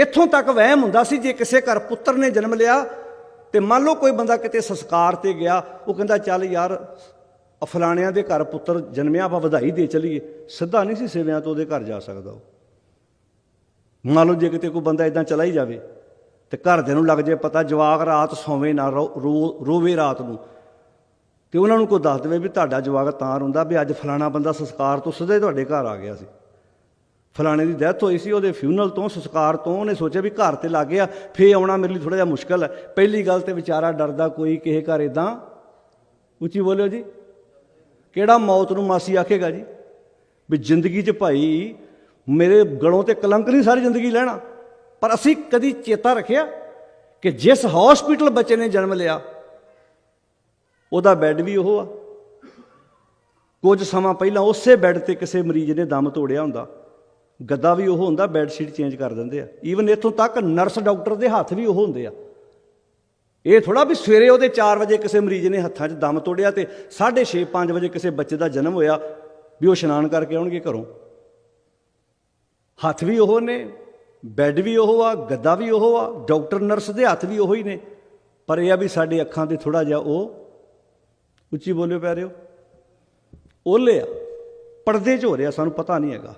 ਇੱਥੋਂ ਤੱਕ ਵਹਿਮ ਹੁੰਦਾ ਸੀ ਜੇ ਕਿਸੇ ਘਰ ਪੁੱਤਰ ਨੇ ਜਨਮ ਲਿਆ ਤੇ ਮੰਨ ਲਓ ਕੋਈ ਬੰਦਾ ਕਿਤੇ ਸੰਸਕਾਰ ਤੇ ਗਿਆ, ਉਹ ਕਹਿੰਦਾ ਚੱਲ ਯਾਰ ਫਲਾਣਿਆਂ ਦੇ ਘਰ ਪੁੱਤਰ ਜਨਮਿਆ, ਆਪਾਂ ਵਧਾਈ ਦੇ ਚਲੀਏ। ਸਿੱਧਾ ਨਹੀਂ ਸੀ ਸੇਵਿਆਂ ਤੋਂ ਉਹਦੇ ਘਰ ਜਾ ਸਕਦਾ ਉਹ। ਮੰਨ ਲਓ ਜੇ ਕਿਤੇ ਕੋਈ ਬੰਦਾ ਇਦਾਂ ਚਲਾ ਹੀ ਜਾਵੇ ਤੇ ਘਰਦਿਆਂ ਨੂੰ ਲੱਗ ਜੇ ਪਤਾ ਜਵਾਕ ਰਾਤ ਸੌਵੇਂ ਨਾ ਰੋ- ਰੋ- ਰੋਵੇ ਰਾਤ ਨੂੰ। ਤੇ ਉਹਨਾਂ ਨੂੰ ਕੋਈ ਦੱਸ ਦੇਵੇ ਵੀ ਤੁਹਾਡਾ ਜਵਾਕ ਤਾਂ ਰੋਂਦਾ ਵੀ ਅੱਜ ਫਲਾਣਾ ਬੰਦਾ ਸੰਸਕਾਰ ਤੋਂ ਸਿੱਧੇ ਤੁਹਾਡੇ ਘਰ ਆ ਗਿਆ ਸੀ। ਫਲਾਣੇ ਦੀ ਡੈਥ ਹੋਈ ਸੀ, ਉਹਦੇ ਫਿਊਨਲ ਤੋਂ, ਸੰਸਕਾਰ ਤੋਂ ਉਹਨੇ ਸੋਚਿਆ ਵੀ ਘਰ ਤੇ ਲੱਗ ਗਿਆ ਫੇ ਆਉਣਾ ਮੇਰੇ ਲਈ ਥੋੜਾ ਜਿਹਾ ਮੁਸ਼ਕਲ ਹੈ। ਪਹਿਲੀ ਗੱਲ ਤੇ ਵਿਚਾਰਾ ਡਰਦਾ ਕੋਈ ਕਿਸੇ ਘਰ ਇਦਾਂ ਉੱਚੀ ਬੋਲਿਓ ਜੀ। ਕਿਹੜਾ ਮੌਤ ਨੂੰ ਮਾਸੀ ਆਖੇਗਾ ਜੀ? ਵੀ ਜ਼ਿੰਦਗੀ 'ਚ ਭਾਈ ਮੇਰੇ ਗਲੋਂ ਤੇ ਕਲੰਕ ਨਹੀਂ ਸਾਰੀ ਜ਼ਿੰਦਗੀ ਲੈਣਾ। ਪਰ ਅਸੀਂ ਕਦੀ ਚੇਤਾ ਰੱਖਿਆ ਕਿ ਜਿਸ ਹਸਪੀਟਲ ਬੱਚੇ ਨੇ ਜਨਮ ਲਿਆ, ਉਹਦਾ ਬੈੱਡ ਵੀ ਉਹ ਆ। ਕੁਝ ਸਮਾਂ ਪਹਿਲਾਂ ਉਸੇ ਬੈੱਡ ਤੇ ਕਿਸੇ ਮਰੀਜ਼ ਨੇ ਦਮ ਤੋੜਿਆ ਹੁੰਦਾ। ਗੱਦਾ ਵੀ ਉਹ ਹੁੰਦਾ ਬੈੱਡ ਸ਼ੀਟ ਚੇਂਜ ਕਰ ਦਿੰਦੇ ਆ। ਈਵਨ ਇੱਥੋਂ ਤੱਕ ਨਰਸ ਡਾਕਟਰ ਦੇ ਹੱਥ ਵੀ ਉਹ ਹੁੰਦੇ ਆ। ਇਹ ਥੋੜਾ ਵੀ ਸਵੇਰੇ ਉਹਦੇ 4 ਵਜੇ ਕਿਸੇ ਮਰੀਜ਼ ਨੇ ਹੱਥਾਂ 'ਚ ਦਮ ਤੋੜਿਆ ਤੇ 6:30 5 ਵਜੇ ਕਿਸੇ ਬੱਚੇ ਦਾ ਜਨਮ ਹੋਇਆ, ਵੀ ਉਹ ਇਸ਼ਨਾਨ ਕਰਕੇ ਆਉਣਗੇ ਘਰੋਂ। ਹੱਥ ਵੀ ਉਹ ਨੇ ਬੈੱਡ ਵੀ ਉਹ ਆ, ਗੱਦਾ ਵੀ ਉਹ ਆ ਡਾਕਟਰ ਨਰਸ ਦੇ ਹੱਥ ਵੀ ਉਹ ਹੀ ਨੇ। ਪਰ ਇਹ ਆ ਵੀ ਸਾਡੇ ਅੱਖਾਂ ਤੇ ਥੋੜਾ ਜਿਹਾ ਉਹ ਉੱਚੀ ਬੋਲਿਓ ਪੈ ਰਹੇ ਹੋ ਓਲੇ ਆ, ਪਰਦੇ 'ਚ ਹੋ ਰਿਹਾ, ਸਾਨੂੰ ਪਤਾ ਨਹੀਂ ਹੈਗਾ।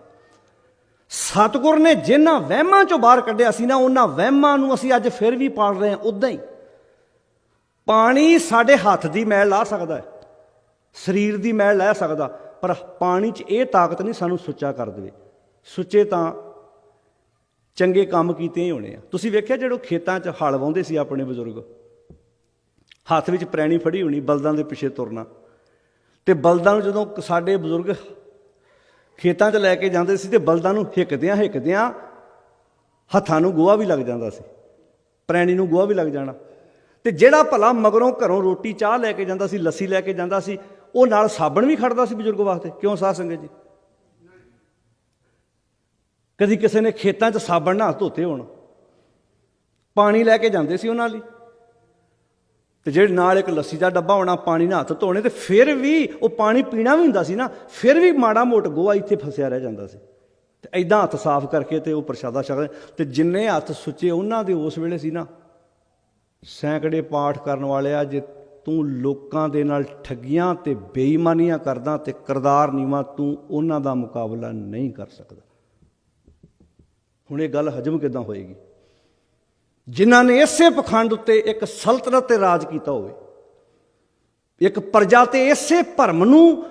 ਸਤਿਗੁਰ ਨੇ ਜਿਨ੍ਹਾਂ ਵਹਿਮਾਂ 'ਚੋਂ ਬਾਹਰ ਕੱਢਿਆ ਸੀ ਨਾ, ਉਹਨਾਂ ਵਹਿਮਾਂ ਨੂੰ ਅਸੀਂ ਅੱਜ ਫਿਰ ਵੀ ਪਾਲ ਰਹੇ ਹਾਂ ਉਦਾਂ ਹੀ। ਪਾਣੀ ਸਾਡੇ ਹੱਥ ਦੀ ਮੈਲ ਲਾ ਸਕਦਾ ਹੈ, ਸਰੀਰ ਦੀ ਮੈਲ ਲੈ ਸਕਦਾ, ਪਰ ਪਾਣੀ 'ਚ ਇਹ ਤਾਕਤ ਨਹੀਂ ਸਾਨੂੰ ਸੁੱਚਾ ਕਰ ਦੇਵੇ। ਸੁੱਚੇ ਤਾਂ ਚੰਗੇ ਕੰਮ ਕੀਤੇ ਹੀ ਹੋਣੇ ਆ। ਤੁਸੀਂ ਵੇਖਿਆ ਜਿਹੜੋ ਖੇਤਾਂ 'ਚ ਹਲ ਵਾਉਂਦੇ ਸੀ ਆਪਣੇ ਬਜ਼ੁਰਗ? ਹੱਥ ਵਿੱਚ ਪ੍ਰੈਣੀ ਫੜੀ ਹੋਣੀ ਬਲਦਾਂ ਦੇ ਪਿੱਛੇ ਤੁਰਨਾ। ਤੇ ਬਲਦਾਂ ਨੂੰ ਜਦੋਂ ਸਾਡੇ ਬਜ਼ੁਰਗ ਖੇਤਾਂ 'ਚ ਲੈ ਕੇ ਜਾਂਦੇ ਸੀ ਤੇ ਬਲਦਾਂ ਨੂੰ ਹਿੱਕਦਿਆਂ ਹਿੱਕਦਿਆਂ ਹੱਥਾਂ ਨੂੰ ਗੋਹਾ ਵੀ ਲੱਗ ਜਾਂਦਾ ਸੀ, ਪ੍ਰੈਣੀ ਨੂੰ ਗੋਹਾ ਵੀ ਲੱਗ ਜਾਣਾ। ਤੇ ਜਿਹੜਾ ਭਲਾ ਮਗਰੋਂ ਘਰੋਂ ਰੋਟੀ ਚਾਹ ਲੈ ਕੇ ਜਾਂਦਾ ਸੀ, ਲੱਸੀ ਲੈ ਕੇ ਜਾਂਦਾ ਸੀ, ਉਹ ਨਾਲ ਸਾਬਣ ਵੀ ਖੜਦਾ ਸੀ ਬਜ਼ੁਰਗ ਵਾਸਤੇ। ਕਿਉਂ ਸਾਧ ਸੰਗਤ ਜੀ? ਕਦੀ ਕਿਸੇ ਨੇ ਖੇਤਾਂ 'ਚ ਸਾਬਣ ਨਾਲ ਧੋਤੇ ਹੋਣ, ਪਾਣੀ ਲੈ ਕੇ ਜਾਂਦੇ ਸੀ ਉਹਨਾਂ ਲਈ। ਤੇ ਜਿਹੜੇ ਨਾਲ ਇੱਕ ਲੱਸੀ ਦਾ ਡੱਬਾ ਹੋਣਾ, ਪਾਣੀ ਨਾਲ ਹੱਥ ਧੋਣੇ, ਤੇ ਫਿਰ ਵੀ ਉਹ ਪਾਣੀ ਪੀਣਾ ਵੀ ਹੁੰਦਾ ਸੀ ਨਾ, ਫਿਰ ਵੀ ਮਾੜਾ ਮੋਟ ਗੋਆ ਇੱਥੇ ਫਸਿਆ ਰਹਿ ਜਾਂਦਾ ਸੀ। ਤੇ ਐਦਾਂ ਹੱਥ ਸਾਫ਼ ਕਰਕੇ ਤੇ ਉਹ ਪ੍ਰਸ਼ਾਦਾ ਛਕਦੇ। ਤੇ ਜਿੰਨੇ ਹੱਥ ਸੁੱਚੇ ਉਹਨਾਂ ਦੇ ਉਸ ਵੇਲੇ ਸੀ ਨਾ, ਸੈਂਕੜੇ ਪਾਠ ਕਰਨ ਵਾਲਿਆ, ਜੇ ਤੂੰ ਲੋਕਾਂ ਦੇ ਨਾਲ ਠੱਗੀਆਂ ਤੇ ਬੇਈਮਾਨੀਆਂ ਕਰਦਾ ਤੇ ਕਰਦਾਰ ਨੀਵਾ, ਤੂੰ ਉਹਨਾਂ ਦਾ ਮੁਕਾਬਲਾ ਨਹੀਂ ਕਰ ਸਕਦਾ। ਹੁਣ ਇਹ ਗੱਲ ਹਜਮ ਕਿਦਾਂ ਹੋਏਗੀ? ਜਿਨ੍ਹਾਂ ਨੇ ਇਸੇ ਪਖੰਡ ਉੱਤੇ ਇੱਕ ਸਲਤਨਤ ਤੇ ਰਾਜ ਕੀਤਾ ਹੋਵੇ, ਇੱਕ ਪ੍ਰਜਾ ਤੇ ਇਸੇ ਭਰਮ ਨੂੰ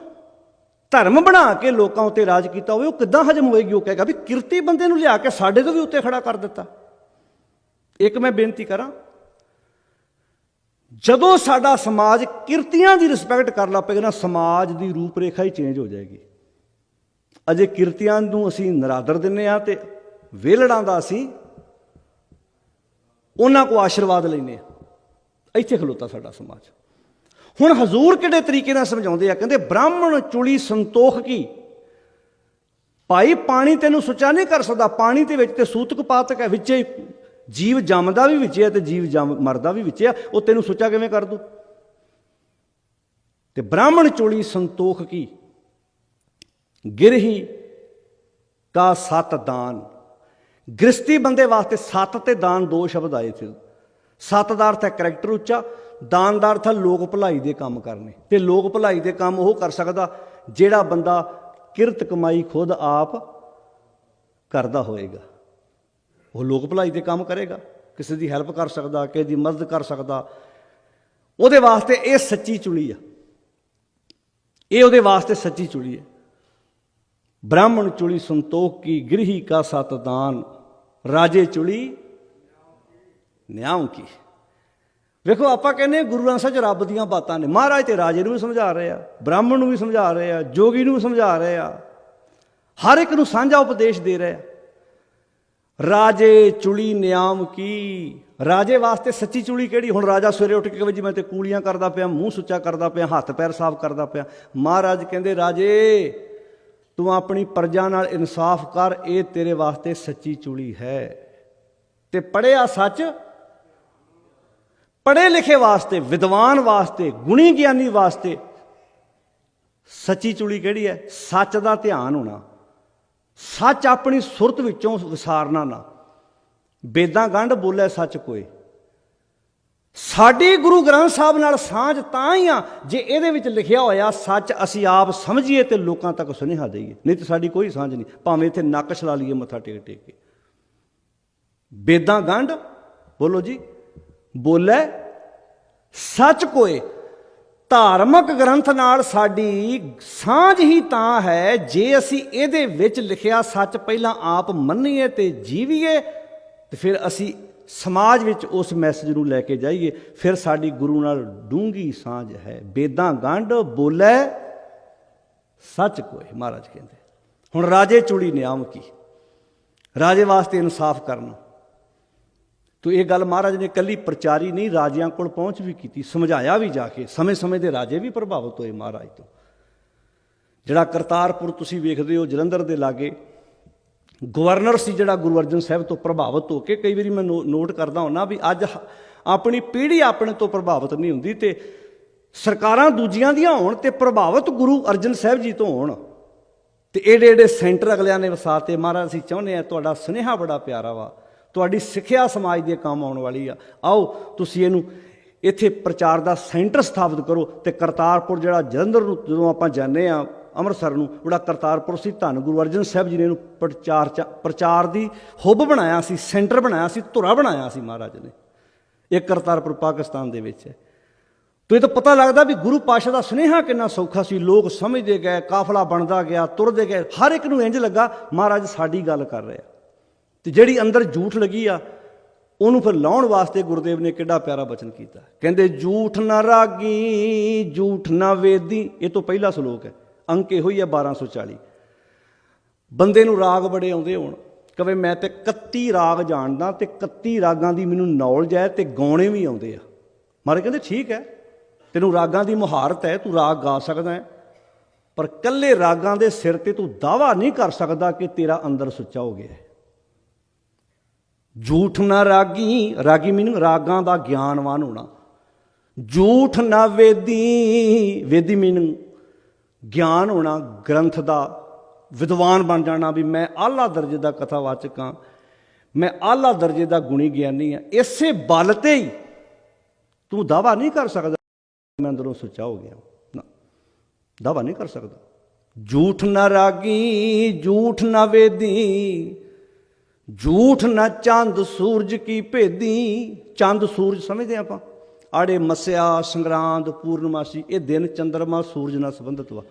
ਧਰਮ ਬਣਾ ਕੇ ਲੋਕਾਂ ਉੱਤੇ ਰਾਜ ਕੀਤਾ ਹੋਵੇ, ਉਹ ਕਿੱਦਾਂ ਹਜਮ ਹੋਏਗੀ? ਉਹ ਕਹੇਗਾ ਵੀ ਕਿਰਤੀ ਬੰਦੇ ਨੂੰ ਲਿਆ ਕੇ ਸਾਡੇ ਤੋਂ ਵੀ ਉੱਤੇ ਖੜਾ ਕਰ ਦਿੱਤਾ। ਇੱਕ ਮੈਂ ਬੇਨਤੀ ਕਰਾਂ, ਜਦੋਂ ਸਾਡਾ ਸਮਾਜ ਕਿਰਤੀਆਂ ਦੀ ਰਿਸਪੈਕਟ ਕਰ ਲਾ ਪਏਗਾ ਨਾ, ਸਮਾਜ ਦੀ ਰੂਪਰੇਖਾ ਹੀ ਚੇਂਜ ਹੋ ਜਾਏਗੀ। ਅਜੇ ਕਿਰਤੀਆਂ ਨੂੰ ਅਸੀਂ ਨਰਾਦਰ ਦਿੰਨੇ ਆ ਤੇ ਵੇਲੜਾਂ ਦਾ ਅਸੀਂ ਉਹਨਾਂ ਕੋ ਆਸ਼ੀਰਵਾਦ ਲੈਨੇ ਆ। ਇੱਥੇ ਖਲੋਤਾ ਸਾਡਾ ਸਮਾਜ। ਹੁਣ ਹਜ਼ੂਰ ਕਿਹੜੇ ਤਰੀਕੇ ਨਾਲ ਸਮਝਾਉਂਦੇ ਆ? ਕਹਿੰਦੇ, ਬ੍ਰਾਹਮਣ ਚੁਲੀ ਸੰਤੋਖ ਕੀ? ਭਾਈ, ਪਾਣੀ ਤੈਨੂੰ ਸੁੱਚਾ ਨਹੀਂ ਕਰ ਸਕਦਾ। ਪਾਣੀ ਦੇ ਵਿੱਚ ਤੇ ਸੂਤਕ ਪਾਤਕ ਹੈ, ਵਿੱਚੇ ਜੀਵ ਜੰਮਦਾ ਵੀ ਵਿੱਚ ਹੈ ਤੇ ਜੀਵ ਜੰਮ, ਮਰਦਾ ਵੀ ਵਿੱਚ ਹੈ ਉਹ ਤੈਨੂੰ ਸੁੱਚਾ ਕਿਵੇਂ ਕਰ ਦੂ? ਤੇ ਬ੍ਰਾਹਮਣ ਚੋਲੀ ਸੰਤੋਖ ਕੀ? ਗਿਰਹੀ ਕਾ ਸਤ ਦਾਨ। ਗ੍ਰਸਤੀ ਬੰਦੇ ਵਾਸਤੇ ਸਤ ਤੇ ਦਾਨ ਦੋ ਸ਼ਬਦ ਆਏ ਸੀ ਸਤ ਦਾ ਅਰਥ ਹੈ ਕਰੈਕਟਰ ਉੱਚਾ, ਦਾਨ ਦਾ ਅਰਥ ਹੈ ਲੋਕ ਭਲਾਈ ਦੇ ਕੰਮ ਕਰਨੇ। ਤੇ ਲੋਕ ਭਲਾਈ ਦੇ ਕੰਮ ਉਹ ਕਰ ਸਕਦਾ ਜਿਹੜਾ ਬੰਦਾ ਕਿਰਤ ਕਮਾਈ ਖੁਦ ਆਪ ਕਰਦਾ ਹੋਏਗਾ। ਉਹ ਲੋਕ ਭਲਾਈ ਦੇ ਕੰਮ ਕਰੇਗਾ। ਕਿਸੇ ਦੀ ਹੈਲਪ ਕਰ ਸਕਦਾ, ਕਿਸੇ ਦੀ ਮਦਦ ਕਰ ਸਕਦਾ। ਉਹਦੇ ਵਾਸਤੇ ਇਹ ਸੱਚੀ ਚੁਲੀ ਆ। ਇਹ ਉਹਦੇ ਵਾਸਤੇ ਸੱਚੀ ਚੁਲੀ ਹੈ ਬ੍ਰਾਹਮਣ ਚੁਲੀ ਸੰਤੋਖ ਕੀ, ਗ੍ਰਹੀ ਕਾ ਸਤ ਦਾਨ ਰਾਜੇ ਚੁਲੀ ਨਿਆਮ ਕੀ। ਵੇਖੋ, ਆਪਾਂ ਕਹਿੰਦੇ ਗੁਰੂ ਗ੍ਰੰਥ ਸਾਹਿਬ ਰੱਬ ਦੀਆਂ ਬਾਤਾਂ ਨੇ। ਮਹਾਰਾਜ ਤੇ ਰਾਜੇ ਨੂੰ ਵੀ ਸਮਝਾ ਰਹੇ ਆ, ਬ੍ਰਾਹਮਣ ਨੂੰ ਵੀ ਸਮਝਾ ਰਹੇ ਆ, ਜੋਗੀ ਨੂੰ ਵੀ ਸਮਝਾ ਰਹੇ ਆ। ਹਰ ਇੱਕ ਨੂੰ ਸਾਂਝਾ ਉਪਦੇਸ਼ ਦੇ ਰਹੇ ਆ। ਰਾਜੇ ਚੁਲੀ ਨਿਆਮ ਕੀ। ਰਾਜੇ ਵਾਸਤੇ ਸੱਚੀ ਚੁਲੀ ਕਿਹੜੀ? ਹੁਣ ਰਾਜਾ ਸਵੇਰੇ ਉੱਠ ਕੇ ਵਜੀ ਮੈਂ ਤੇ ਕੂਲੀਆਂ ਕਰਦਾ ਪਿਆ, ਮੂੰਹ ਸੁੱਚਾ ਕਰਦਾ ਪਿਆ, ਹੱਥ ਪੈਰ ਸਾਫ਼ ਕਰਦਾ ਪਿਆ। ਮਹਾਰਾਜ ਕਹਿੰਦੇ, ਰਾਜੇ ਤੂੰ ਆਪਣੀ ਪਰਜਾ ਨਾਲ ਇਨਸਾਫ ਕਰ, ਇਹ ਤੇਰੇ ਵਾਸਤੇ ਸੱਚੀ ਚੁਲੀ ਹੈ। ਤੇ ਪੜਿਆ ਸੱਚ? ਪੜੇ ਲਿਖੇ ਵਾਸਤੇ, ਵਿਦਵਾਨ ਵਾਸਤੇ, ਗੁਣੀ ਗਿਆਨੀ ਵਾਸਤੇ ਸੱਚੀ ਚੁਲੀ ਕਿਹੜੀ ਹੈ? ਸੱਚ ਦਾ ਧਿਆਨ ਹੋਣਾ। ਸੱਚ ਆਪਣੀ ਸੁਰਤ ਵਿੱਚੋਂ ਵਿਸਾਰਨਾ ਨਾ। ਬੇਦਾਂ ਗੰਢ ਬੋਲੇ ਸੱਚ ਕੋਈ। ਸਾਡੀ ਗੁਰੂ ਗ੍ਰੰਥ ਸਾਹਿਬ ਨਾਲ ਸਾਂਝ ਤਾਂ ਹੀ ਆ ਜੇ ਇਹਦੇ ਵਿੱਚ ਲਿਖਿਆ ਹੋਇਆ ਸੱਚ ਅਸੀਂ ਆਪ ਸਮਝੀਏ ਤੇ ਲੋਕਾਂ ਤੱਕ ਸੁਨੇਹਾ ਦਈਏ। ਨਹੀਂ ਤੇ ਸਾਡੀ ਕੋਈ ਸਾਂਝ ਨਹੀਂ। ਭਾਵੇਂ ਇੱਥੇ ਨੱਕ ਛਲਾ ਲਈਏ, ਮੱਥਾ ਟੇਕ ਟੇਕ ਕੇ। ਬੇਦਾਂ ਗੰਢ, ਬੋਲੋ ਜੀ, ਬੋਲੇ, ਸੱਚ ਕੋਏ। ਧਾਰਮਿਕ ਗ੍ਰੰਥ ਨਾਲ ਸਾਡੀ ਸਾਂਝ ਹੀ ਤਾਂ ਹੈ, ਜੇ ਅਸੀਂ ਇਹਦੇ ਵਿੱਚ ਲਿਖਿਆ ਸੱਚ ਪਹਿਲਾਂ ਆਪ ਮੰਨੀਏ ਤੇ ਜੀਵੀਏ, ਤੇ ਫਿਰ ਅਸੀਂ ਸਮਾਜ ਵਿੱਚ ਉਸ ਮੈਸੇਜ ਨੂੰ ਲੈ ਕੇ ਜਾਈਏ, ਫਿਰ ਸਾਡੀ ਗੁਰੂ ਨਾਲ ਡੂੰਗੀ ਸਾਂਝ ਹੈ। ਬੇਦਾਂ ਗੰਢ ਬੋਲੇ, ਸੱਚ ਕੋਏ, ਮਹਾਰਾਜ ਕਹਿੰਦੇ। ਹੁਣ ਰਾਜੇ ਚੂੜੀ ਨਿਆਮ ਕੀ? ਰਾਜੇ ਵਾਸਤੇ ਇਨਸਾਫ ਕਰਨਾ। ਤੋ ਇਹ ਗੱਲ ਮਹਾਰਾਜ ਨੇ ਕੱਲੀ ਪ੍ਰਚਾਰੀ ਨਹੀਂ, ਰਾਜਿਆਂ ਕੋਲ ਪਹੁੰਚ ਵੀ ਕੀਤੀ, ਸਮਝਾਇਆ ਵੀ ਜਾ ਕੇ। ਸਮੇਂ-ਸਮੇਂ ਦੇ ਰਾਜੇ ਵੀ ਪ੍ਰਭਾਵਿਤ ਹੋਏ ਮਹਾਰਾਜ ਤੋਂ। ਜਿਹੜਾ ਕਰਤਾਰਪੁਰ ਤੁਸੀਂ ਵੇਖਦੇ ਹੋ ਜਲੰਧਰ ਦੇ ਲਾਗੇ ਗਵਰਨਰ ਸੀ ਜਿਹੜਾ ਗੁਰੂ ਅਰਜਨ ਸਾਹਿਬ ਤੋਂ ਪ੍ਰਭਾਵਿਤ ਹੋ ਕੇ ਕਈ ਵਾਰੀ ਮੈਂ ਨੋ- ਨੋਟ ਕਰਦਾ ਹੁੰਨਾ ਵੀ ਅੱਜ ਆਪਣੀ ਪੀੜ੍ਹੀ ਆਪਣੇ ਤੋਂ ਪ੍ਰਭਾਵਿਤ ਨਹੀਂ ਹੁੰਦੀ ਤੇ ਸਰਕਾਰਾਂ ਦੂਜੀਆਂ ਦੀਆਂ ਹੋਣ ਤੇ ਪ੍ਰਭਾਵਿਤ ਗੁਰੂ ਅਰਜਨ ਸਾਹਿਬ ਜੀ ਤੋਂ ਹੋਣ। ਤੇ ਏਡੇ ਏਡੇ ਸੈਂਟਰ ਅਗਲਿਆਂ ਨੇ ਵਸਾਤੇ ਮਹਾਰਾਜ, ਅਸੀਂ ਚਾਹੁੰਦੇ ਆ ਤੁਹਾਡਾ ਸੁਨੇਹਾ ਬੜਾ ਪਿਆਰਾ ਵਾ, ਤੁਹਾਡੀ ਸਿੱਖਿਆ ਸਮਾਜ ਦੇ ਕੰਮ ਆਉਣ ਵਾਲੀ ਆ। ਆਓ, ਤੁਸੀਂ ਇਹਨੂੰ ਇੱਥੇ ਪ੍ਰਚਾਰ ਦਾ ਸੈਂਟਰ ਸਥਾਪਿਤ ਕਰੋ ਤੇ ਕਰਤਾਰਪੁਰ ਜਿਹੜਾ ਜਲੰਧਰ ਨੂੰ ਜਦੋਂ ਆਪਾਂ ਜਾਂਦੇ ਆ ਅੰਮ੍ਰਿਤਸਰ ਨੂੰ ਜਿਹੜਾ ਕਰਤਾਰਪੁਰ ਸੀ, ਧੰਨ ਗੁਰੂ ਅਰਜਨ ਸਾਹਿਬ ਜੀ ਨੇ ਇਹਨੂੰ ਪ੍ਰਚਾਰ ਚ- ਪ੍ਰਚਾਰ ਦੀ ਹੁੱਬ ਬਣਾਇਆ ਸੀ, ਸੈਂਟਰ ਬਣਾਇਆ ਸੀ, ਧੁਰਾ ਬਣਾਇਆ ਸੀ ਮਹਾਰਾਜ ਨੇ। ਇਹ ਕਰਤਾਰਪੁਰ, ਪਾਕਿਸਤਾਨ ਦੇ ਵਿੱਚ ਹੈ। ਤੋ ਇਹ ਤਾਂ ਪਤਾ ਲੱਗਦਾ ਵੀ ਗੁਰੂ ਪਾਸ਼ਾ ਦਾ ਸੁਨੇਹਾ ਕਿੰਨਾ ਸੌਖਾ ਸੀ, ਲੋਕ ਸਮਝਦੇ ਗਏ, ਕਾਫਲਾ ਬਣਦਾ ਗਿਆ, ਤੁਰਦੇ ਗਏ, ਹਰ ਇੱਕ ਨੂੰ ਇੰਜ ਲੱਗਾ, ਮਹਾਰਾਜ ਸਾਡੀ ਗੱਲ ਕਰ ਰਿਹਾ। ਤੇ ਜਿਹੜੀ ਅੰਦਰ ਝੂਠ ਲੱਗੀ ਆ, ਉਹਨੂੰ ਫਿਰ ਲਾਉਣ ਵਾਸਤੇ ਗੁਰਦੇਵ ਨੇ ਕਿੱਡਾ ਪਿਆਰਾ ਬਚਨ ਕੀਤਾ। ਕਹਿੰਦੇ, ਝੂਠ ਨਾ ਰਾਗੀ, ਝੂਠ ਨਾ ਵੇਦੀ ਇਹ ਤੋਂ ਪਹਿਲਾ ਸ਼ਲੋਕ ਹੈ। ਅੰਕ ਇਹੋ ਹੀ ਹੈ 1240 ਬੰਦੇ ਨੂੰ ਰਾਗ ਬੜੇ ਆਉਂਦੇ ਹੋਣ। ਕਵੇ ਮੈਂ ਤੇ 31 ਰਾਗ ਜਾਣਦਾ ਤੇ 31 ਰਾਗਾਂ ਦੀ ਮੈਨੂੰ ਨੌਲੇਜ ਹੈ ਤੇ ਗਾਉਣੇ ਵੀ ਆਉਂਦੇ ਆ। ਮਾਰੇ ਕਹਿੰਦੇ ਠੀਕ ਹੈ, ਤੈਨੂੰ ਰਾਗਾਂ ਦੀ ਮੁਹਾਰਤ ਹੈ, ਤੂੰ ਰਾਗ ਗਾ ਸਕਦਾ ਹੈ। ਪਰ ਕੱਲੇ ਰਾਗਾਂ ਦੇ ਸਿਰ ਤੇ ਤੂੰ ਦਾਵਾ ਨਹੀਂ ਕਰ ਸਕਦਾ ਕਿ ਤੇਰਾ ਅੰਦਰ ਸੁੱਚਾ ਹੋ ਗਿਆ ਹੈ। ਝੂਠ ਨਾ ਰਾਗੀ ਰਾਗੀ ਮੀਨਿੰਗ ਰਾਗਾਂ ਦਾ ਗਿਆਨਵਾਨ ਹੋਣਾ। ਝੂਠ ਨਾ ਵੇਦੀ ਵੇਦੀ ਮੀਨਿੰਗ ਗਿਆਨ ਹੋਣਾ, ਗ੍ਰੰਥ ਦਾ ਵਿਦਵਾਨ ਬਣ ਜਾਣਾ ਵੀ ਮੈਂ ਆਲਾ ਦਰਜੇ ਦਾ ਕਥਾਵਾਚਕ ਹਾਂ, ਮੈਂ ਆਲਾ ਦਰਜੇ ਦਾ ਗੁਣੀ ਗਿਆਨੀ ਹਾਂ, ਇਸੇ ਬਲ ਤੇ ਹੀ ਤੂੰ ਦਾਵਾ ਨਹੀਂ ਕਰ ਸਕਦਾ। ਮੈਂ ਅੰਦਰੋਂ ਸੁੱਚਾ ਹੋ ਗਿਆ। ਨਾ, ਦਾਵਾ ਨਹੀਂ ਕਰ ਸਕਦਾ। ਝੂਠ ਨਾ ਰਾਗੀ, ਝੂਠ ਨਾ ਵੇਦੀ, ਝੂਠ ਨਾ ਚੰਦ ਸੂਰਜ ਕੀ ਭੇਦੀ। ਚੰਦ ਸੂਰਜ ਸਮਝਦੇ ਆਪਾਂ। ਆੜੇ ਮਸਿਆ, ਸੰਗਰਾਂਦ, ਪੂਰਨਮਾਸੀ, ਇਹ ਦਿਨ ਚੰਦਰਮਾ, ਸੂਰਜ ਨਾਲ ਸੰਬੰਧਿਤ ਵਾ।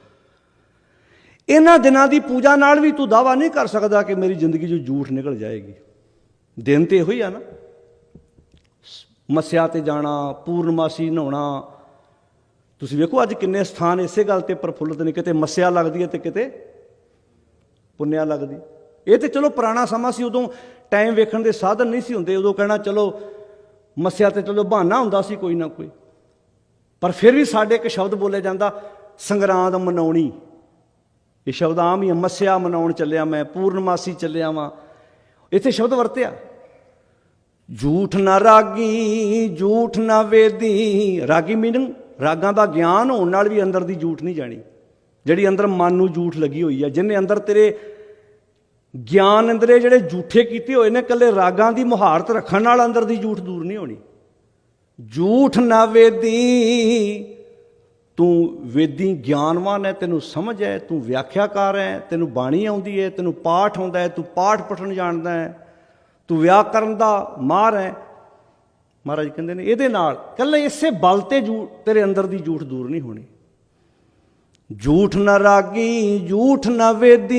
ਇਹਨਾਂ ਦਿਨਾਂ ਦੀ ਪੂਜਾ ਨਾਲ ਵੀ ਤੂੰ ਦਾਵਾ ਨਹੀਂ ਕਰ ਸਕਦਾ ਕਿ ਮੇਰੀ ਜ਼ਿੰਦਗੀ 'ਚੋਂ ਝੂਠ ਨਿਕਲ ਜਾਏਗੀ। ਦਿਨ ਤੇ ਇਹੋ ਹੀ ਆ ਨਾ। ਮਸਿਆ ਤੇ ਜਾਣਾ, ਪੂਰਨਮਾਸੀ ਨਹਾਉਣਾ। ਤੁਸੀਂ ਵੇਖੋ ਅੱਜ ਕਿੰਨੇ ਸਥਾਨ ਇਸੇ ਗੱਲ ਤੇ ਪ੍ਰਫੁੱਲਤ ਨੇ, ਕਿਤੇ ਮਸਿਆ ਲੱਗਦੀ ਹੈ ਤੇ ਕਿਤੇ ਪੁੰਨਿਆ ਲੱਗਦੀ। ਇਹ ਤੇ ਚਲੋ ਪੁਰਾਣਾ ਸਮਾਂ ਸੀ, ਉਦੋਂ ਟਾਈਮ ਵੇਖਣ ਦੇ ਸਾਧਨ ਨਹੀਂ ਸੀ ਹੁੰਦੇ, ਉਦੋਂ ਕਹਿਣਾ, ਚਲੋ ਮਸਿਆ ਤੇ ਚਲੋ ਬਹਾਨਾ ਹੁੰਦਾ ਸੀ ਕੋਈ ਨਾ ਕੋਈ। ਪਰ ਫਿਰ ਵੀ ਸਾਡੇ ਇੱਕ ਸ਼ਬਦ ਬੋਲਿਆ ਜਾਂਦਾ ਸੰਗਰਾਂਦ ਮਨਾਉਣੀ। ਇਹ ਸ਼ਬਦ ਆਮ ਹੀ ਆ, ਮੱਸਿਆ ਮਨਾਉਣ ਚੱਲਿਆ ਮੈਂ ਪੂਰਨਮਾਸੀ ਚੱਲਿਆ ਵਾਂ। ਇੱਥੇ ਸ਼ਬਦ ਵਰਤਿਆ। ਝੂਠ ਨਾ ਰਾਗੀ ਝੂਠ ਨਾ ਵੇਦੀ। ਰਾਗੀ ਮੀਨਿੰਗ ਰਾਗਾਂ ਦਾ ਗਿਆਨ ਹੋਣ ਨਾਲ ਵੀ ਅੰਦਰ ਦੀ ਝੂਠ ਨਹੀਂ ਜਾਣੀ। ਜਿਹੜੀ ਅੰਦਰ ਮਨ ਨੂੰ ਝੂਠ ਲੱਗੀ ਹੋਈ ਆ ਜਿਨੇ ਅੰਦਰ ਤੇਰੇ ਗਿਆਨ ਅੰਦਰੇ ਜਿਹੜੇ ਝੂਠੇ ਕੀਤੇ ਹੋਏ ਨੇ ਕੱਲੇ ਰਾਗਾਂ ਦੀ ਮੁਹਾਰਤ ਰੱਖਣ ਨਾਲ ਅੰਦਰ ਦੀ ਝੂਠ ਦੂਰ ਨਹੀਂ ਹੋਣੀ। ਝੂਠ ਨਾ ਵੇਦੀ, ਤੂੰ ਵੇਦੀ ਗਿਆਨਵਾਨ ਹੈ ਤੈਨੂੰ ਸਮਝ ਹੈ ਤੂੰ ਵਿਆਖਿਆਕਾਰ ਹੈ ਤੈਨੂੰ ਬਾਣੀ ਆਉਂਦੀ ਹੈ ਤੈਨੂੰ ਪਾਠ ਆਉਂਦਾ ਹੈ ਤੂੰ ਪਾਠ ਪਠਣ ਜਾਣਦਾ ਹੈ ਤੂੰ ਵਿਆਕਰਨ ਦਾ ਮਾਹਰ ਹੈ ਮਹਾਰਾਜ ਕਹਿੰਦੇ ਨੇ, ਇਹਦੇ ਨਾਲ ਕੱਲੇ ਇਸੇ ਬਲ ਤੇ ਝੂਠ ਤੇਰੇ ਅੰਦਰ ਦੀ ਝੂਠ ਦੂਰ ਨਹੀਂ ਹੋਣੀ। ਝੂਠ ਨਾ ਰਾਗੀ, ਝੂਠ ਨਾ ਵੇਦੀ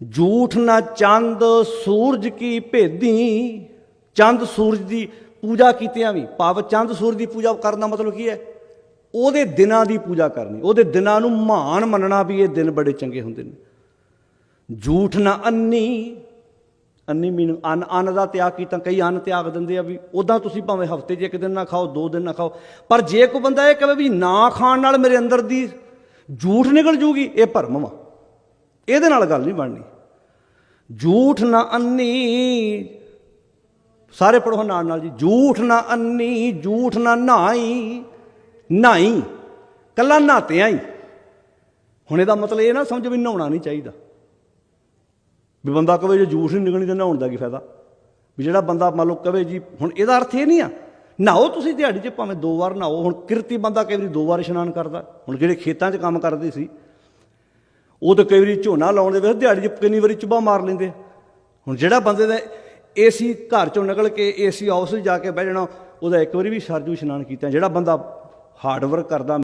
ਝੂਠ ਨਾ ਚੰਦ ਸੂਰਜ ਕੀ ਭੇਦੀ? ਚੰਦ ਸੂਰਜ ਦੀ ਪੂਜਾ ਕੀਤਿਆਂ ਵੀ, ਭਾਵ ਚੰਦ ਸੂਰਜ ਦੀ ਪੂਜਾ ਕਰਨ ਦਾ ਮਤਲਬ ਕੀ ਹੈ? ਉਹਦੇ ਦਿਨਾਂ ਦੀ ਪੂਜਾ ਕਰਨੀ, ਉਹਦੇ ਦਿਨਾਂ ਨੂੰ ਮਹਾਨ ਮੰਨਣਾ ਵੀ ਇਹ ਦਿਨ ਬੜੇ ਚੰਗੇ ਹੁੰਦੇ ਨੇ। ਝੂਠ ਨਾ ਅੰਨੀ ਅੰਨੀ ਮੀਨ ਅੰਨ ਅੰਨ ਦਾ ਤਿਆਗ ਕੀਤਾ, ਕਈ ਅੰਨ ਤਿਆਗ ਦਿੰਦੇ ਆ ਵੀ ਉਦਾਂ ਤੁਸੀਂ ਭਾਵੇਂ ਹਫ਼ਤੇ 'ਚ ਇੱਕ ਦਿਨ ਨਾ ਖਾਓ, ਦੋ ਦਿਨ ਨਾ ਖਾਓ, ਪਰ ਜੇ ਕੋਈ ਬੰਦਾ ਇਹ ਕਹੇ ਵੀ ਨਾ ਖਾਣ ਨਾਲ ਮੇਰੇ ਅੰਦਰ ਦੀ ਝੂਠ ਨਿਕਲ ਜੂਗੀ, ਇਹ ਭਰਮ ਵਾ। ਇਹਦੇ ਨਾਲ ਗੱਲ ਨਹੀਂ ਬਣਨੀ। ਝੂਠ ਨਾ ਅੰਨੀ। ਸਾਰੇ ਪੜੋ ਨਾਲ ਨਾਲ ਜੀ। ਝੂਠ ਨਾ ਅੰਨੀ, ਝੂਠ ਨਾ ਨਹਾਈ ਨਹਾਈ ਕੱਲਾ ਨਹਾਤਿਆਂ ਹੀ। ਹੁਣ ਇਹਦਾ ਮਤਲਬ ਇਹ ਨਾ ਸਮਝ ਵੀ ਨਹਾਉਣਾ ਨਹੀਂ ਚਾਹੀਦਾ। ਵੀ ਬੰਦਾ ਕਵੇ ਜੇ ਜੂਸ ਨਹੀਂ ਨਿਕਲਣੀ ਤਾਂ ਨਹਾਉਣ ਦਾ ਕੀ ਫਾਇਦਾ? ਵੀ ਜਿਹੜਾ ਬੰਦਾ ਮੰਨ ਲਓ ਕਵੇ ਜੀ, ਹੁਣ ਇਹਦਾ ਅਰਥ ਇਹ ਨਹੀਂ ਆ। ਨਹਾਓ ਤੁਸੀਂ ਦਿਹਾੜੀ 'ਚ, ਭਾਵੇਂ ਦੋ ਵਾਰ ਨਹਾਓ। ਹੁਣ ਕਿਰਤੀ ਬੰਦਾ ਕਈ ਵਾਰੀ ਦੋ ਵਾਰ ਇਸ਼ਨਾਨ ਕਰਦਾ। ਹੁਣ ਜਿਹੜੇ ਖੇਤਾਂ 'ਚ ਕੰਮ ਕਰਦੇ ਸੀ ਉਹ ਤਾਂ ਕਈ ਵਾਰੀ ਝੋਨਾ ਲਾਉਣ ਦੇ ਵਿੱਚ ਦਿਹਾੜੀ 'ਚ ਕਿੰਨੀ ਵਾਰੀ ਚੁੱਭਾ ਮਾਰ ਲੈਂਦੇ ਹੁਣ ਜਿਹੜਾ ਬੰਦੇ ਦਾ ਏਸੀ ਘਰ 'ਚੋਂ ਨਿਕਲ ਕੇ ਏਸੀ ਹਾਊਸ 'ਚ ਜਾ ਕੇ ਬਹਿ ਜਾਣਾ, ਉਹਦਾ ਇੱਕ ਵਾਰੀ ਵੀ ਸਰਜੂ ਇਸ਼ਨਾਨ ਕੀਤਾ। ਜਿਹੜਾ ਬੰਦਾ ਹਾਰਡ ਵਰਕ ਕਰਦਾ